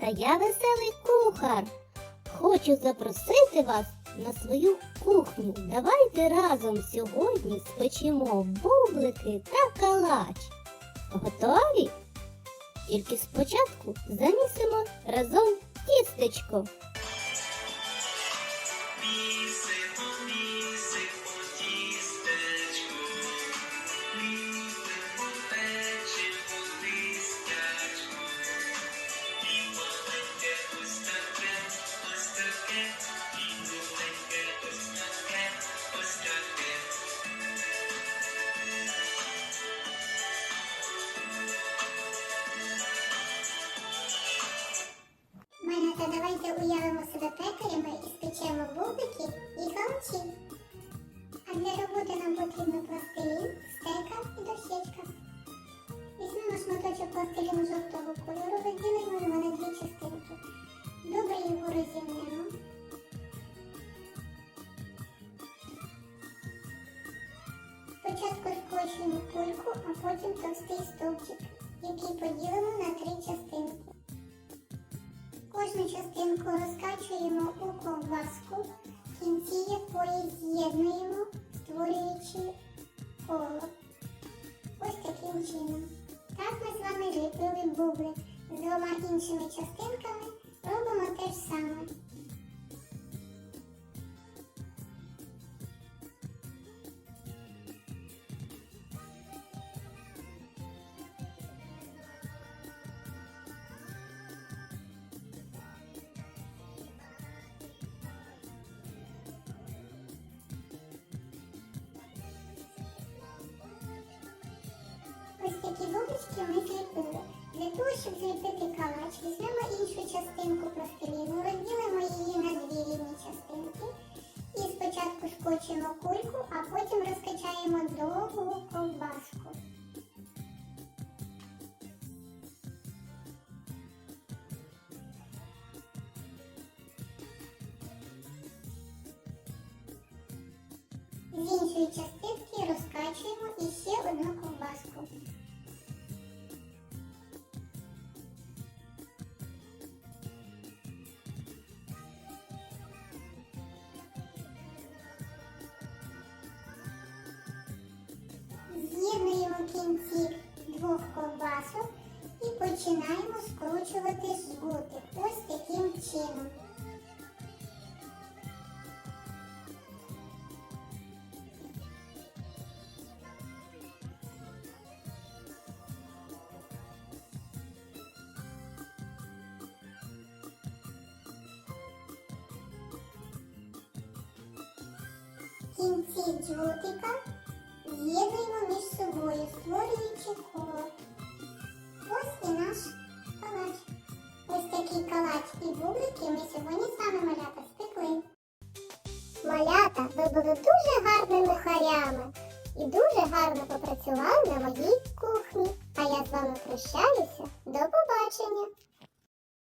Малята, я веселий кухар. Хочу запросити вас на свою кухню. Давайте разом сьогодні спечемо бублики та калач. Готові? Тільки спочатку замісимо разом тістечко. Спочатку скочуємо кульку, а потім товстий стовпчик, який поділимо на три частинки. Кожну частинку розкачуємо у ковбаску, в кінці якої з'єднуємо, створюючи коло. Ось таким чином. Так ми з вами ліпили бублик. З двома іншими частинками робимо те ж саме. Бублички ми зліпили. Для того, щоб зліпити калач, візьмемо іншу частинку пластиліну, розділимо її на дві рівні частинки. І спочатку скочимо кульку, а потім розкачаємо довгу ковбаску. З іншої частинки розкачуємо і починаємо скручувати жгутик. Ось таким чином. Кінці джгутика з'єднуємо між собою, створюючи коло. Бублики ми сьогодні з вами малята спекли. Малята, ви були дуже гарними харями і дуже гарно попрацювали на моїй кухні. А я з вами прощаюся. До побачення!